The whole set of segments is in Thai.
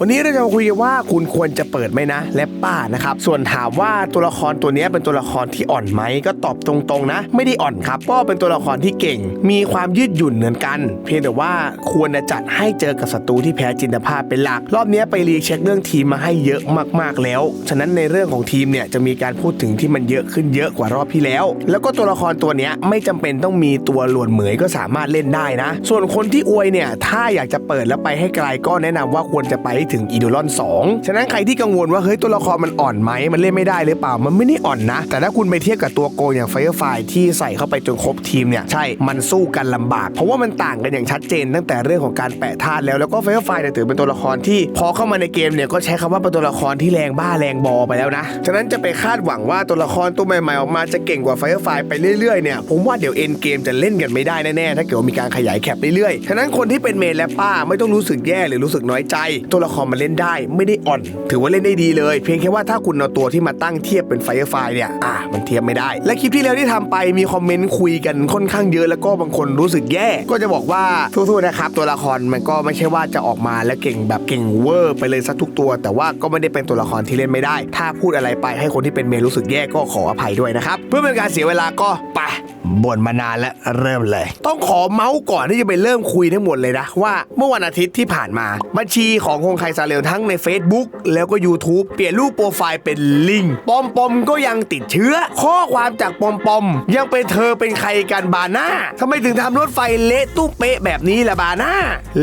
วันนี้เราจะมาคุยกันว่าคุณควรจะเปิดไหมนะ และป้านะครับ ส่วนถามว่าตัวละครตัวนี้เป็นตัวละครที่อ่อนไหมก็ตอบตรงๆนะ ไม่ได้อ่อนครับเพราะเป็นตัวละครที่เก่ง มีความยืดหยุ่นเหมือนกัน เพียงแต่ว่าควรจะจัดให้เจอกับศัตรูที่แพ้จินตภาพเป็นหลัก รอบนี้ไปรีเช็คเรื่องทีมมาให้เยอะมากๆแล้ว ฉะนั้นในเรื่องของทีมเนี่ยจะมีการพูดถึงที่มันเยอะขึ้นเยอะกว่ารอบที่แล้ว แล้วก็ตัวละครตัวนี้ไม่จำเป็นต้องมีตัวหลวนเหมยก็สามารถเล่นได้นะ ส่วนคนที่อวยเนี่ยถ้าอยากจะเปิดแล้วไปให้ไกลก็แนะนำว่าควรจะไปถึงอีดูลอน2 ฉะนั้นใครที่กังวลว่าเฮ้ยตัวละครมันอ่อนไหมมันเล่นไม่ได้หรือเปล่ามันไม่ได้อ่อนนะ แต่ถ้าคุณไปเทียบกับตัวโกอย่างไฟไฟที่ใส่เข้าไปจนครบทีมเนี่ยใช่มันสู้กันลำบาก เพราะว่ามันต่างกันอย่างชัดเจน ตั้งแต่เรื่องของการแปะธาตุแล้วแล้วก็ไฟไฟเนี่ยถือเป็นตัวละครที่พอเข้ามาในเกมเนี่ยก็ใช้คำว่าเป็นตัวละครที่แรงบ้าแรงบอไปแล้วนะฉะนั้นจะไปคาดหวังว่าตัวละครตัวใหม่ๆออกมาจะเก่งกว่าไฟไฟไปเรื่อยๆเนี่ยผมว่าเดี๋ยวเอ็นเกมจะเล่นกันไม่ได้แน่ๆถ้าเกิดว่ามีการขยายแคปเรื่อยๆฉะนั้นคนที่เป็นเมนและป้าไม่ต้องรู้สึกแย่หรือรู้สึกน้อยใจ ตัวละครมันเล่นได้ไม่ได้อ่อน ถือว่าเล่นได้ดีเลย เพียงแค่ว่าถ้าคุณเอาตัวที่มาตั้งเทียบเป็นไฟไฟเนี่ยอะมันเทียบไม่ได้ และคลิปที่แล้วที่ทำไปมีคอมเมนต์คุยกันค่อนข้างเยอะแล้วก็บางคนรู้สึกแย่ ก็จะบอกว่าทั่วๆนะครับตัวละครมันก็ไม่ใช่ว่าจะออกมาแล้วเก่งแบบเก่งเวอร์ไปเลยซะทุกตัว แต่ว่าก็ไม่ได้เป็นตัวละครที่เล่นไม่ได้ ถ้าพูดอะไรไปให้คนที่เป็นเมนรู้สึกแย่ก็ขออภัยด้วยนะครับเพื่อเป็นการเสียเวลาก็ไป บ่นมานานแล้วเริ่มเลย ต้องขอเมาส์ก่อนที่จะไปเริ่มคุยทั้งหมดเลยนะ ว่าเมื่อวันอาทิตย์ที่ผ่านมา บัญชีของคงไคซาเรลทั้งใน Facebook แล้วก็ YouTube เปลี่ยนรูปโปรไฟล์เป็นลิงปอมปอมก็ยังติดเชื้อ ข้อความจากปอมปอมยังเป็นเธอเป็นใครกันบาน่าทำไมถึงทำรถไฟเละตุ้เป๊ะแบบนี้ล่ะบาน่า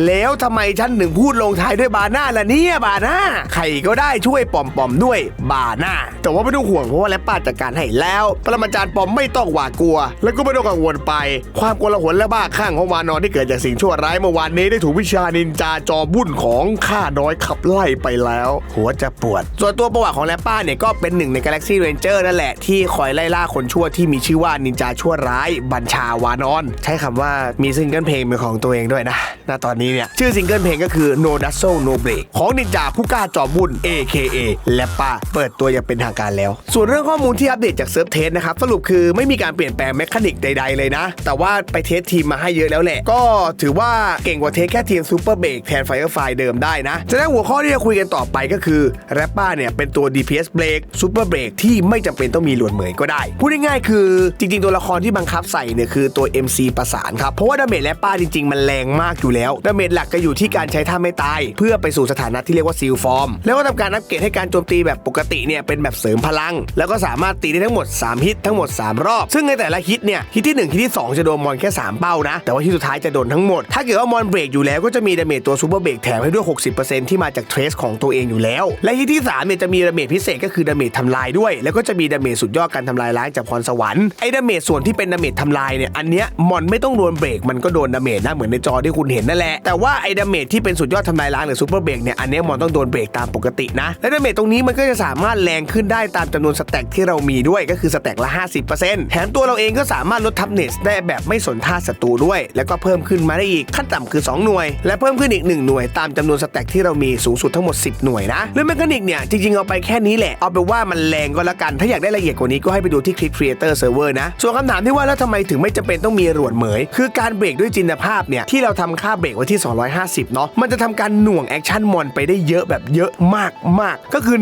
แล้วทำไมฉันถึงพูดลงท้ายด้วยบาน่าล่ะเนี่ยบาน่าใครก็ได้ช่วยปอมปอมด้วยบาน่าแต่ว่าไม่ต้องห่วงเพราะว่าแรปป้าจัดการให้แล้ว ปรมาจารย์ปอมไม่ต้องหวาดกลัวแล้วก็ไม่ต้องกังวลไป ความโกลาหลและบ้าคลั่งของวานอนที่เกิดจากสิ่งชั่วร้ายเมื่อวานนี้ได้ถูกวิชานินจาจอบุ่นของข้าน้อยขับไล่ไปแล้ว หัวจะปวด ส่วนตัวประวัติของแรปป้าเนี่ยก็เป็นหนึ่งใน Galaxy Ranger นั่นแหละที่คอยไล่ล่าคนชั่วที่มีชื่อว่านินจาชั่วร้าย บัญชาวานอน ใช้คำว่ามีซิงเกิลเพลงเป็นของตัวเองด้วยนะณตอนนี้เนี่ยชื่อซิงเกิลเพลงก็คือ No d u s t l No Break ของนินจาผู้กล้าจอบุญ AKA แรปป้าเปิดตัวอย่างเป็นทางการแล้ว ส่วนเรื่องข้อมูลที่อัปเดตจากเซิร์ฟเทสนะครับสรุปคือไม่มีการเปลี่ยนแปลงแมคานิกใด ๆ เลยนะ แต่ว่าไปเทสทีมมาให้เยอะแล้วแหละ ก็ถือว่าเก่งกว่าเทสแค่ทีมซูเปอร์เบรกแทนไฟเออร์ไฟเดิมได้นะฉะนั้หัวข้อที่จะคุยกันต่อไปก็คือแรปป้าเนี่ยเป็นตัว DPS เบรกซูเปอร์เบรกที่ไม่จำเป็นต้องมีหลวนเหมยก็ได้ พูดง่ายๆคือจริง ๆ ตัวละครที่บังคับใส่เนี่ยคือตัว MC ประสานครับ เพราะว่าดาเมจแรปป้าจริง ๆ มันแรงมากอยู่แล้วดาเมจหลักก็อยู่ที่การใช้ท่าไม่ตาย เพื่อไปสู่สถานะที่เรียกว่าซิลฟอร์มแล้วก็ทำการอัปเกรดให้การโจมตีแบบปกติเนี่ยเป็นแบบเสริมพลัง แล้วก็สามารถตีได้ทั้งหมด 3 ฮิตทั้งหมด 3 รอบ ซึ่งในแต่ละฮิตเนี่ยฮิตที่ 1 ฮิตที่ 2 จะโดนมอนแค่ 3 เป้านะ แต่ว่าฮิตสุดท้ายจะโดนทั้งหมด ถ้าเกิดว่ามอนเบรกอยู่แล้วก็จะมีดาเมจตัวซูเปอร์เบรกแถมให้ด้วย 60%ที่มาจากเทรสของตัวเองอยู่แล้ว และฮิตที่3เนี่ยจะมีดาเมจพิเศษก็คือดาเมจทำลายด้วย แล้วก็จะมีดาเมจสุดยอดการทำลายล้างจากพรสวรรค์ไอ้ดาเมจส่วนที่เป็นดาเมจทำลายเนี่ยอันเนี้ยมอนไม่ต้องโดนเบรกมันก็โดนดาเมจนะเหมือนในจอที่คุณเห็นนั่นแหละแต่ว่าไอ้ดาเมจที่เป็นสุดยอดทำลายล้างหรือซูเปอร์เบรกเนี่ยอันเนี้ยมอนต้องโดนเบรกตามปกตินะและดาเมจตรงนี้มันก็จะสามารถแรงขึ้นได้ตามจำนวนสแต็กที่เรามีด้วยก็คือสแต็กละ 50%แถมตัวเราเองก็สาามารถลดทับเนสได้แบบไม่สนท่าศัตรูด้วย แล้วก็เพิ่มขึ้นมาได้อีกขั้นต่ำคือ 2 หน่วย และเพิ่มขึ้นอีก 1 หน่วยตามจำนวนสแต็กที่เรามีสูงสุดทั้งหมด 10 หน่วยนะเรื่องแมคานิกเนี่ยจริงๆเอาไปแค่นี้แหละเอาไปว่ามันแรงก็แล้วกันถ้าอยากได้ละเอียดกว่านี้ก็ให้ไปดูที่คลิป Creator Server นะส่วนคำถามที่ว่าแล้วทำไมถึงไม่จำเป็นต้องมีหลวนเหมย คือการเบรกด้วยจินตภาพเนี่ยที่เราทำค่าเบรกไว้ที่ 250 เนาะมันจะทำการหน่วงแอคชั่นมอนไปได้เยอะแบบเยอะมากมากก็คือ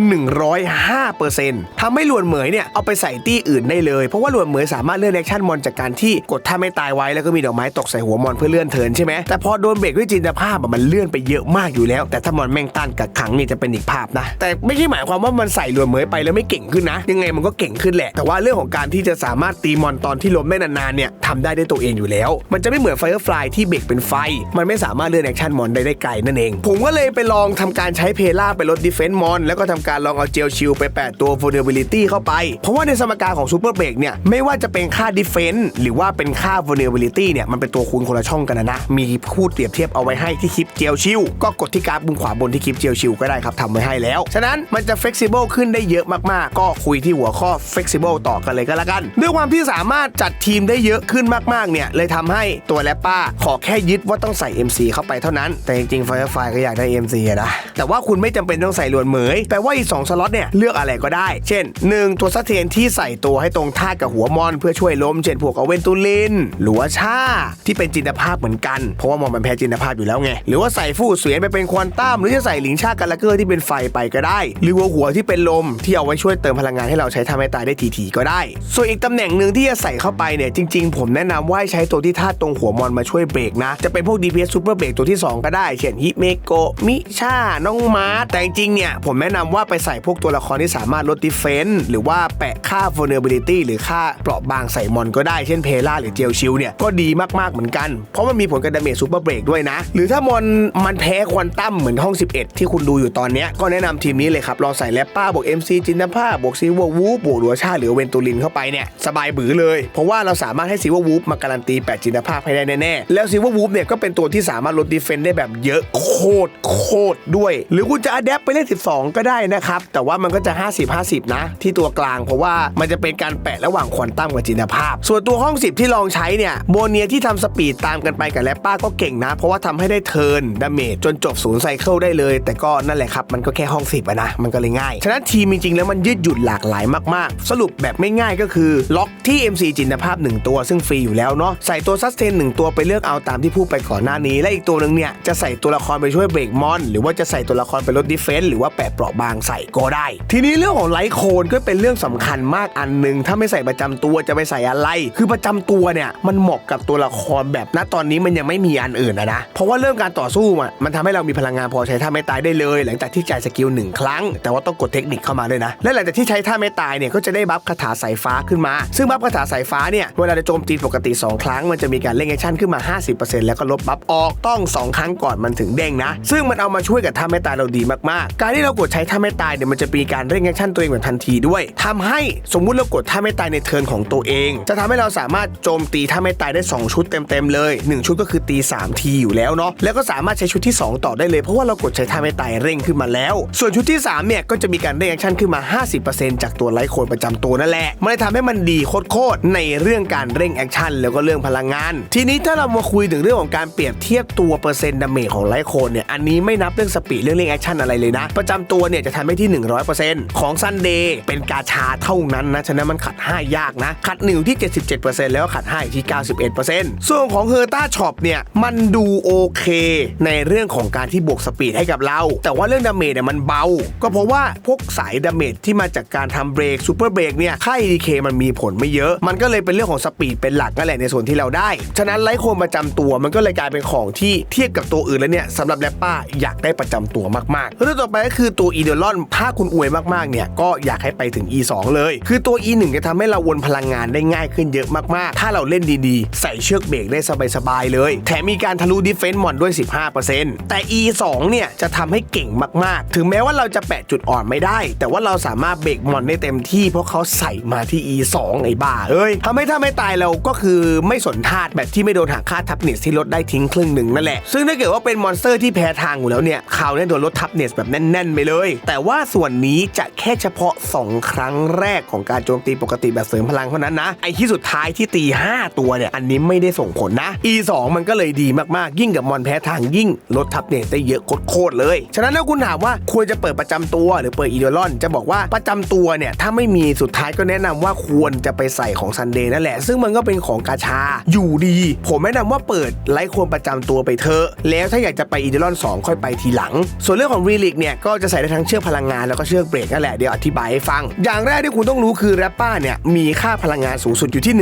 105%ทำให้หลวนเหมยเนี่ยเอาไปใส่ตี้อื่นได้เลยเพราะว่าหลวนเหมยสามารถเลื่อนแอคชั่นมอนจากการที่กดท่าไม่ตายไว้แล้วก็มีดอกไม้ตกใส่หัวมอนเพื่อเลื่อนเทินใช่ไหมแต่พอโดนเบรกด้วยจินตภาพมันเลื่อนไปเยอะมากอยู่แล้ว แต่ถ้ามอนแม่งต้านกับขังนี่จะเป็นอีกภาพนะ แต่ไม่ใช่หมายความว่ามันใส่หลวนเหมยไปแล้วไม่เก่งขึ้นนะ ยังไงมันก็เก่งขึ้นแหละ แต่ว่าเรื่องของการที่จะสามารถตีมอนตอนที่ล้มได้นานๆเนี่ยทำได้ด้วยตัวเองอยู่แล้ว มันจะไม่เหมือนไฟฟลายที่เบรกเป็นไฟ มันไม่สามารถเลื่อนแอคชั่นมอนได้ได้ไกลนั่นเอง ผมก็เลยไปลองทำการใช้เพล่าไปลดดิเฟนซ์มอนแล้วก็ทำการลองเอาเจลชิลไปแปะตัว vulnerability เข้าไป เพราะว่าในสมการของซูเปอร์เบรกเนี่ยไม่ว่าจะเป็นค่าดิเฟนซ์หรือว่าเป็นค่า vulnerability เนี่ย มันเป็นตัวคูณคนละช่องกันนะนะ มีพูดเปรียบเทียบเอาไว้ให้ที่คลิปเจลชิลก็กดที่กราฟมุมขวาบนที่คลิปเจลชิลก็ได้ครับทำไว้ให้แล้ว ฉะนั้นมันจะ flexible ขึ้นได้เยอะมากๆ ก็คุยที่หัวข้อ flexible ต่อกันเลยก็แล้วกัน ด้วยความที่สามารถจัดทีมได้เยอะขึ้นมากๆ เนี่ย เลยทำให้ตัวแรปป้าขอแค่ยึดว่าต้องใส่ MC เข้าไปเท่านั้น แต่จริงๆ Firefly ก็อยากได้ MC นะ แต่ว่าคุณไม่จำเป็นต้องใส่ลวนเหมย แปลว่าอีก2สล็อตเนี่ยเลือกอะไรก็ได้ เช่น 1 ตัวซัตเทนที่ใส่ตัวให้ตรงท่ากับหัวมอนเพื่อช่วยล้มใช่ไหมช่นพวกอเวนตูลิน หรือว่าชาที่เป็นจินตภาพเหมือนกัน เพราะว่ามองมันแพ้จินตภาพอยู่แล้วไง หรือว่าใส่ฟู่เสวียนไปเป็นควอนตัมหรือจะใส่หลิงชากันละเกอร์ที่เป็นไฟไปก็ได้ หรือว่าหัวที่เป็นลมที่เอาไว้ช่วยเติมพลังงานให้เราใช้ทำให้ตายได้ทีๆก็ได้ ส่วนอีกตำแหน่งหนึ่งที่จะใส่เข้าไปเนี่ยจริง ๆ ผมแนะนำว่าให้ใช้ตัวที่ธาตุตรงหัวมอนมาช่วยเบรกนะ จะเป็นพวก DPS Super เบรกตัวที่ 2 ก็ได้ เช่นฮิเมโกมิชาน้องมาร์แต่จริงๆเนี่ยผมแนะนำว่าไปใส่พวกตัวละครที่สามารถลดดิเฟนต์หรือว่าแปะค่า vulnerability หรือค่าเปราะบางใส่มอนก็ได้เช่นเพล่าหรือเจลชิลเนี่ยก็ดีมากๆเหมือนกัน เพราะมันมีผลกับดาเมจซูเปอร์เบรกด้วยนะ หรือถ้ามอนมันแพ้ควอนตัมเหมือนห้อง 11 ที่คุณดูอยู่ตอนนี้ก็แนะนำทีมนี้เลยครับลองใส่แรปป้าบวก MC จินตภาพบวกซิววูบวกหลัวชาหรือเวนตูลินเข้าไปเนี่ยสบายบือเลย เพราะว่าเราสามารถให้ซิววูบมาการันตี8จินตภาพให้ได้แน่ๆแล้วซิววูบเนี่ยก็เป็นตัวที่สามารถลดดิเฟนได้แบบเยอะโคตรโคตรด้วย หรือคุณจะอัดแอปไปเล่น 12 ก็ได้นะครับแต่ว่ามันก็จะ 50 50 นะ ที่ตัวกลางเพราะว่ามันจะเป็นการแปะระหว่างควอนตัมกับจินตภาพส่วนตัวห้อง 10 ที่ลองใช้เนี่ยโบเนียที่ทำสปีดตามกันไปกับแรปป้าก็เก่งนะ เพราะว่าทำให้ได้เทิร์นดาเมจจนจบศูนย์ไซเคิลได้เลย แต่ก็นั่นแหละครับ มันก็แค่ห้อง 10อะนะ มันก็เลยง่าย ฉะนั้นทีมจริงๆแล้วมันยืดหยุ่นหลากหลายมากๆ สรุปแบบไม่ง่ายก็คือ ล็อกที่ MC จินภาพ 1 ตัวซึ่งฟรีอยู่แล้วเนาะใส่ตัวซัสเทน1ตัวไปเลือกเอาตามที่พูดไปก่อนหน้านี้ และอีกตัวหนึ่งเนี่ยจะใส่ตัวละครไปช่วยเบรกมอน หรือว่าจะใส่ตัวละครไปลดดิเฟนส์หรือว่าแปะเปราะบางใส่ก็ได้ ทีนี้เรื่องของไลท์โคนก็เป็นเรื่องสำคัญมากอันหนึ่งถ้าไม่ใส่ประจำตัวจะไปใส่อะไรคือประจำตัวเนี่ยมันเหมาะกับตัวละครแบบณตอนนี้มันยังไม่มีอันอื่นนะ เพราะว่าเริ่มการต่อสู้อะมันทำให้เรามีพลังงานพอใช้ท่าไม่ตายได้เลย หลังจากที่จ่ายสกิลหนึ่งครั้ง แต่ว่าต้องกดเทคนิคเข้ามาด้วยนะ และหลังจากที่ใช้ท่าไม่ตายเนี่ยก็จะได้บัฟคาถาสายฟ้าขึ้นมา ซึ่งบัฟคาถาสายฟ้าเนี่ยเวลาจะโจมตีปกติ 2 ครั้ง มันจะมีการเล่นแอคชั่นขึ้นมา 50%แล้วก็ลบบัฟออกต้อง 2 ครั้งก่อนมันถึงเด้งนะ ซึ่งมันเอามาช่วยกับท่าไม่ตายเราดีมากๆ การที่เรากดใช้ท่าไม่ตายเนี่ยมันจะมีการเร่งแอคชั่นตัวเองแบบทันทีด้วยทำให้สมมุติเรากดท่าไม่ตายในเทิร์นของตัวเองจะทำให้เราสามารถโจมตีท่าไม่ตายได้ 2 ชุดเต็มๆเลย 1 ชุดก็คือตี 3 ทีอยู่แล้วเนาะแล้วก็สามารถใช้ชุดที่ 2 ต่อได้เลยเพราะว่าเรากดใช้ท่าไม่ตายเร่งขึ้นมาแล้ว ส่วนชุดที่3เนี่ยก็จะมีการเร่งแอคชั่นขึ้นมา 50%จากตัวไลท์โคนประจำตัวนั่นแหละมันเลยทำให้มันดีโคตรๆในเรื่องการเร่งแอคชั่นแล้วก็เรื่องพลังงาน ทีนี้ถ้าเรามาคุยถึงเรื่องของการเปรียบเทียบตัวเปอร์เซ็นต์ดาเมจของไลท์โคนเนี่ยอันนี้ไม่นับเรื่องสปีดเรื่องเร่งแอคชั่นอะไรเลยนะประจำตัวเนี่ยจะทำให้ที่ 100%ของซันเดย์เป็นกาชาเท่านั้นนะฉะนั้นมันขัด 5 ยากนะขัด1อยู่ที่77%แล้วขัด5อยู่ที่ 91%ส่วนของเฮอร์ต้าช็อปเนี่ยมันดูโอเค ในเรื่องของการที่บวกสปีดให้กับเรา แต่ว่าเรื่องดาเมจเนี่ยมันเบา ก็เพราะว่าพวกสายดาเมจที่มาจากการทำเบรกซูเปอร์เบรกเนี่ยค่า EDK มันมีผลไม่เยอะ มันก็เลยเป็นเรื่องของสปีดเป็นหลักนั่นแหละในส่วนที่เราได้ ฉะนั้นไลท์โคนประจำตัวมันก็เลยกลายเป็นของที่เทียบกับตัวอื่นแล้วเนี่ยสำหรับแรปป้าอยากได้ประจำตัวมากๆเรื่องต่อไปก็คือตัวอีเดลอนถ้าคุณอวยมากๆเนี่ยก็อยากให้ไปถึง E2 เลย คือตัว E1 จะทำให้เราวนพลังงานได้ง่ายขึ้นเยอะมาก ๆ ถ้าเราเล่นดีๆ ใส่เชือกเบรกได้สบาย ๆ เลย แถมมีการทะลุดิเฟนส์มอนด้วย 15%แต่ E2 เนี่ยจะทำให้เก่งมาก ๆ ถึงแม้ว่าเราจะแปะจุดอ่อนไม่ได้ แต่ว่าเราสามารถเบรกมอนได้เต็มที่ เพราะเขาใส่มาที่ E2 ไอ้บ้าเอ้ยทำให้ถ้าไม่ตายเราก็คือไม่สนธาตแบบที่ไม่โดนหักค่าทับเนสที่ลดได้ทิ้งครึ่งหนึ่งนั่นแหละ ซึ่งถ้าเกิดว่าเป็นมอนสเตอร์ที่แพ้ทางอยู่แล้วเนี่ยคราวนี้โดนลดทับเนสแบบแน่น ๆ ไปเลย แต่ว่าส่วนนี้จะแค่เฉพาะ 2 ครั้งแรกของการโจมตีปกติแบบเสริมพลังเท่านั้นนะไอที่สุดท้ายที่ตี 5 ตัวเนี่ย อันนี้ไม่ได้ส่งผลนะ E2 มันก็เลยดีมากๆ ยิ่งกับมอนแพ้ทางยิ่งลดทับเนสได้เยอะโคตรเลย ฉะนั้นถ้าคุณถามว่าควรจะเปิดประจำตัวหรือเปิดอีเดลอน จะบอกว่าประจำตัวเนี่ยถ้าไม่มีสุดท้ายก็แนะนำว่าควรจะไปใส่ของซันเดย์นั่นแหละ ซึ่งมันก็เป็นของกาชาอยู่ดี ผมแนะนำว่าเปิดไลท์ควรประจำตัวไปเถอะแล้วถ้าอยากจะไปอีเดลอน 2 ค่อยไปทีหลัง ส่วนเรื่องของรีลิกเนี่ยก็จะใส่ได้ทั้งเชือกพลังงานแล้วก็เชือกเบรกนั่นแหละเดี๋ยวอธิบายให้ฟัง อย่างแรกที่คุณต้องรู้คือแรปป้าเนี่ยมีค่าพลังงานสูงสุดอยูู่่ที่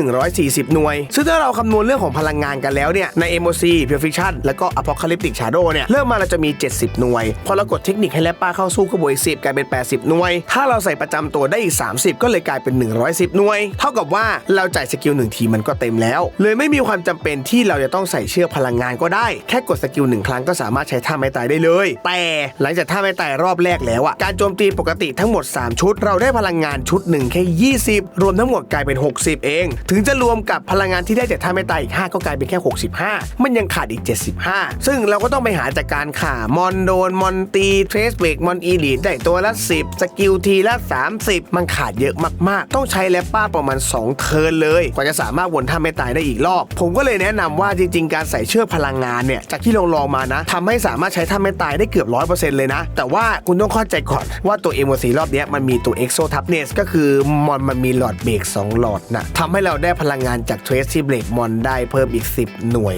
140 หน่วย ซึ่งถ้าเราคำนวณเรื่องของพลังงานกันแล้วเนี่ยใน MOC Pure Fiction แล้วก็ Apocalyptic Shadow เนี่ยเริ่มมาเราจะมี 70 หน่วย พอเรากดเทคนิคให้แรปป้าเข้าสู้ก็บวก10กลายเป็น 80 หน่วย ถ้าเราใส่ประจำตัวได้อีก 30 ก็เลยกลายเป็น 110 หน่วย เท่ากับว่าเราจ่ายสกิลหนึ่งทีมันก็เต็มแล้ว เลยไม่มีความจำเป็นที่เราจะต้องใส่เชือกพลังงานก็ได้ แค่กดสกิลหนึ่งครั้งก็สามารถใช้ท่าไม้ตายได้เลย แต่หลังจากท่าไม้ตายรอบแรกแล้วอะการโจมตีปกติทั้งหมด 3 ชุด เราได้พลังงานชุดหนึ่งแค่ 20 รวมทั้งหมดกลายเป็น 60 เองถึงจะรวมกับพลังงานที่ได้จากท่าไม้ตายอีก 5 ก็กลายเป็นแค่ 65 มันยังขาดอีก 75 ซึ่งเราก็ต้องไปหาจากการข่ามอนโดนมอนตีเทรสเบรกมอนอีลีดได้ตัวละ 10 สกิลทีละ 30 มันขาดเยอะมากๆ ต้องใช้แลปป้าประมาณ 2 เทิร์นเลย กว่าจะสามารถวนท่าไม่ตายได้อีกรอบ ผมก็เลยแนะนำว่าจริง ๆ การใส่เชือกพลังงานเนี่ยจากที่ลองลองมานะทำให้สามารถใช้ท่าไม่ตายได้เกือบ 100%เลยนะ แต่ว่าคุณต้องเข้าใจก่อนว่าตัว m อ c รอบนี้มันมีตัว EXO Toughness ก็คือมอนมันมีหลอดเบรก2หลอดนะทำให้เราได้พลังงานจาก Tracy Break มอนได้เพิ่มอีก 10 หน่วย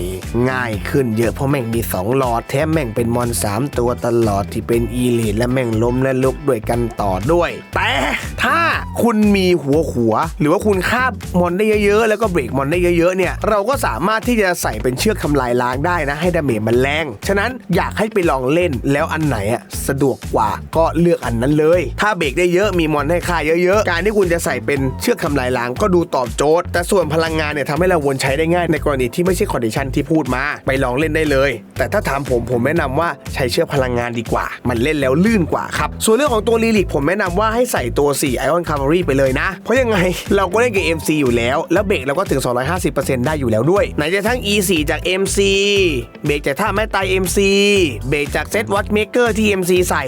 ง่ายขึ้นเยอะเพราะแม่งมี 2 หลอดแถมแม่งเป็นมอน 3 ตัวตลอดที่เป็นอีลีและแม่งล้มและลุกด้วยกันต่อด้วย แต่ถ้าคุณมีหัวหัว หรือว่าคุณคาบมอนได้เยอะๆ แล้วก็เบรกมอนได้เยอะๆเนี่ยเราก็สามารถที่จะใส่เป็นเชือกทำลายล้างได้นะ ให้ดาเมจมันแรงฉะนั้นอยากให้ไปลองเล่นแล้วอันไหนอะสะดวกกว่าก็เลือกอันนั้นเลย ถ้าเบรกได้เยอะมีมอนให้ค่าเยอะๆ การที่คุณจะใส่เป็นเชือกทำลายล้างก็ดูตอบโจทย์ แต่ส่วนพลังงานเนี่ยทำให้เราวนใช้ได้ง่ายในกรณีที่ไม่ใช่คอนดิชันที่พูดมา ไปลองเล่นได้เลย แต่ถ้าถามผมผมแนะนำว่าใช้เชือกพลังงานดีกว่า มันเล่นแล้วลื่นกว่าครับ ส่วนเรื่องของตัวลีลิกผมแนะนำว่าให้ใส่ตัว4 Ion Cavalry ไปเลยนะ เพราะยังไงเราก็เล่นกับ MC อยู่แล้ว แล้วเบรกเราก็ถึง 250%ได้อยู่แล้วด้วย ไหนจะทั้ง E4 จาก MC เบรกจากท่าแม่ตาย MC เบรกจากเซต Watchmaker ที่ MC ใส่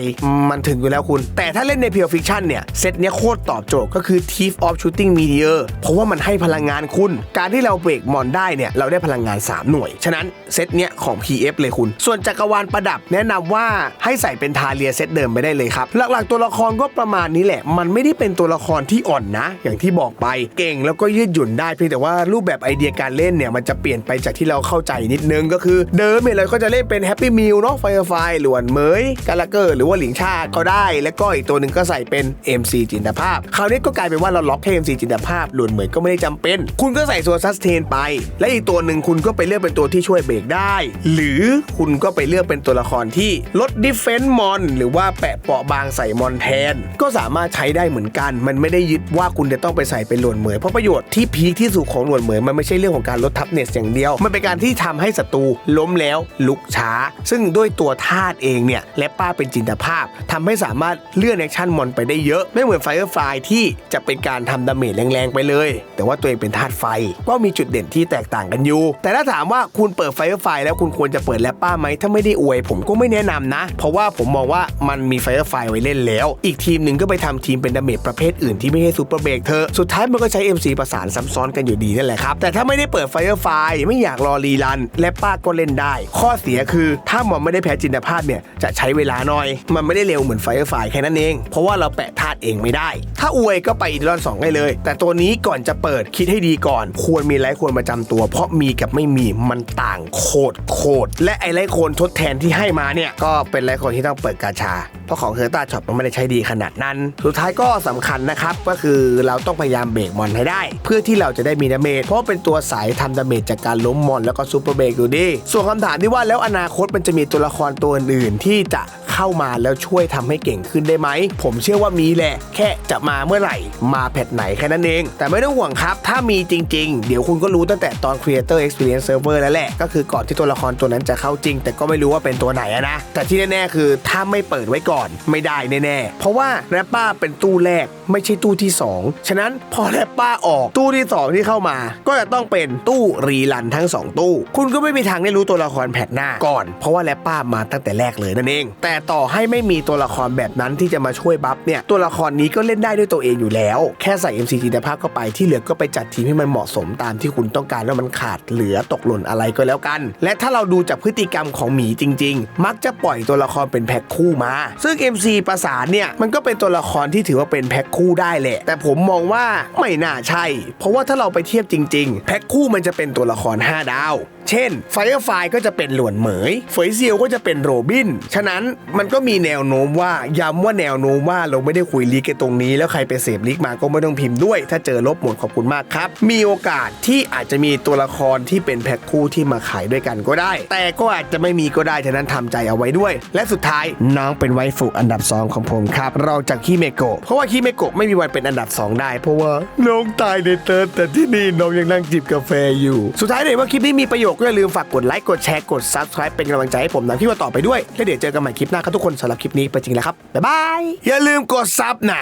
มันถึงอยู่แล้วคุณ แต่ถ้าเล่นใน Pure Fiction เนี่ยเซตเนี้ยโคตรตอบโจทย์ก็คือ Thief of Shooting Meteor เพราะว่ามันให้พลังงานคุณ การที่เราเบรกมอนได้เนี่ยเราได้พลังงาน 3 หน่วย ฉะนั้นเซตเนี้ยของ PF เลยคุณ ส่วนจักรวาลประดับแนะนำว่าให้ใส่เป็นทาเลียเซตเดิมไปได้เลยครับ หลักๆตัวละครก็ประมาณนี้แหละ มันไม่ได้เป็นตัวละครที่อ่อนนะ อย่างที่บอกไปเก่งแล้วก็ยืดหยุ่นได้เพียงแต่ว่ารูปแบบไอเดียการเล่นเนี่ยมันจะเปลี่ยนไปจากที่เราเข้าใจนิดนึงก็คือเดิมเนี่ยเราก็จะเล่นเป็นแฮปปี้มิลเนาะไฟไฟหลวนเหมยกาลาเกอร์หรือว่าหลิงชาก็ได้ แล้วก็อีกตัวหนึ่งก็ใส่เป็น MC จินตภาพ คราวนี้ก็กลายเป็นว่าเราล็อกแค่ MC จินตภาพหลวนเหมยก็ไม่ได้จำเป็น คุณก็ใส่ตัวซัสเทนไป และอีกตัวหนึ่งคุณก็ไปเลือกเป็นตัวที่ช่วยเบรกได้ หรือคุณก็ไปเลือกเป็นตัวละครที่ลดดิฟเฟนต์มอนหรือว่าแปะเปาะบางใส่มอนแทน ก็สามารถใช้ได้เหมือนกัน มันไม่ได้ยึดว่าคุณจะต้องไปใส่เป็นหลวนเหมยเพราะประโยชน์ที่พีคที่สุดของหลวนเหมยมันไม่ใช่เรื่องของการลดทับเนสอย่างเดียว มันเป็นการที่ทำให้ศัตรูล้มแล้วลุกช้า ซึ่งด้วยตัวธาตุเองเนี่ยและป้าเป็นจินตภาพทำให้สามารถเลื่อนแอคชั่นมอนไปได้เยอะ ไม่เหมือนไฟร์ฟลายที่จะเป็นการทำดาเมจแรงๆไปเลยแต่ว่าตัวเองเป็นธาตุไฟ ก็มีจุดเด่นที่แตกต่างกันอยู่ แต่ถ้าถามว่าคุณเปิดไฟร์ไฟแล้วคุณควรจะเปิดแลปป้าไหมถ้าไม่ได้อวยผมก็ไม่แนะนำนะ เพราะว่าผมมองว่ามันมีไฟร์ไฟไว้เล่นแล้ว อีกทีมหนึ่งก็ไปทำทีมเป็นดาเมจประเภทอื่นที่ไม่ใช่ซูเปอร์เบรกเธอสุดท้ายมันก็ใช้ MC ประสานซ้ำซ้อนกันอยู่ดีนั่นแหละครับแต่ถ้าไม่ได้เปิดไฟร์ไฟไม่อยากรอรีรันและป้าก็เล่นได้ ข้อเสียคือถ้ามอนไม่ได้แพ้จินตภาพเนี่ยจะใช้เวลาหน่อย มันไม่ได้เร็วเหมือนไฟร์ไฟแค่นั้นเอง เพราะว่าเราแปะธาตุเองไม่ได้ ถ้าอวยก็ไปอีดอนสองได้เลย แต่ตัวนี้ก่อนจะเปิดคิดให้ดีก่อน ควรมีไลท์โคนประจำตัว เพราะมีกับไม่มีมันต่างโคตรโคตรและไอไลท์โคนทดแทนที่ให้มาเนี่ยก็เป็นไลท์โคนที่ต้องเปิดกาชาเพราะของเฮอร์ตาช็อปมันไม่ได้ใช้ดีขนาดนั้น สุดท้ายก็สำคัญนะครับก็คือเราต้องพยายามเบรกมอนให้ได้ เพื่อที่เราจะได้มีดาเมจเพราะเป็นตัวสายทำดาเมจจากการล้มมอนแล้วก็ซูเปอร์เบรกดูดิส่วนคำถามที่ว่าแล้วอนาคตมันจะมีตัวละครตัวอื่นที่จะเข้ามาแล้วช่วยทำให้เก่งขึ้นได้ไหม ผมเชื่อว่ามีแหละ แค่จะมาเมื่อไหร่ มาแพทไหนแค่นั้นเอง แต่ไม่ต้องห่วงครับ ถ้ามีจริง ๆ เดี๋ยวคุณก็รู้ตั้งแต่ตอน Creator Experience Server แล้วแหละ ก็คือก่อนที่ตัวละครตัวนั้นจะเข้าจริง แต่ก็ไม่รู้ว่าเป็นตัวไหนนะ แต่ที่แน่ๆคือถ้าไม่เปิดไว้ก่อนไม่ได้แน่ๆ เพราะว่าแรปป้าเป็นตู้แรกไม่ใช่ตู้ที่ 2 ฉะนั้นพอแรปป้าออกตู้ที่ 2 ที่เข้ามา ก็จะต้องเป็นตู้รีลันทั้ง 2 ตู้ คุณก็ไม่มีทางได้รู้ตัวละครแพทหน้าก่อน เพราะว่าแรปป้ามาตั้งแต่แรกเลยนั่นเอง แต่ต่อให้ไม่มีตัวละครแบบนั้นที่จะมาช่วยบัฟเนี่ยตัวละครนี้ก็เล่นได้ด้วยตัวเองอยู่แล้ว แค่ใส่ MC จินตภาพเข้าไปที่เหลือก็ไปจัดทีมให้มันเหมาะสมตามที่คุณต้องการว่ามันขาดเหลือตกหล่นอะไรก็แล้วกัน และถ้าเราดูจากพฤติกรรมของหมีจริง ๆ มักจะปล่อยตัวละครเป็นแพ็คคู่มาซึ่ง MC ประสานเนี่ยมันก็เป็นตัวละครที่ถือว่าเป็นแพ็คคู่ได้แหละ แต่ผมมองว่าไม่น่าใช่ เพราะว่าถ้าเราไปเทียบจริง ๆ แพ็คคู่มันจะเป็นตัวละคร 5 ดาว เช่นไฟร์ไฟก็จะเป็นหลวนเหมยเฟยเซียวก็จะเป็นโรบิน ฉะนั้นมันก็มีแนวโน้มว่าย้ำว่าแนวโน้มว่าเราไม่ได้คุยลีกกันตรงนี้ แล้วใครไปเสพลีกมาก็ไม่ต้องพิมพ์ด้วย ถ้าเจอลบหมดขอบคุณมากครับ มีโอกาสที่อาจจะมีตัวละครที่เป็นแพ็คคู่ที่มาขายด้วยกันก็ได้ แต่ก็อาจจะไม่มีก็ได้ฉะนั้นทำใจเอาไว้ด้วย และสุดท้ายน้องเป็นไวฟุอันดับ 2 ของผมครับเราจากคิเมโกะเพราะว่าคิเมโกะไม่มีวันเป็นอันดับ 2 ได้ เพราะว่าน้องตายในเติร์ดแต่ที่นี่น้องยังนั่งจิบกาแฟอยู่ สุดท้ายเลยว่าคลิปนี้มีประโยชน์ก็อย่าลืมฝากกดไลค์กดแชร์กด subscribe เป็นกำลังใจให้ผมนำคลิปต่อไปด้วยแล้วเดี๋ยวเจอกันใหม่คลิปหน้าครับทุกคนสำหรับคลิปนี้ไปจริงแล้วครับบ๊ายบายอย่าลืมกดซับนะ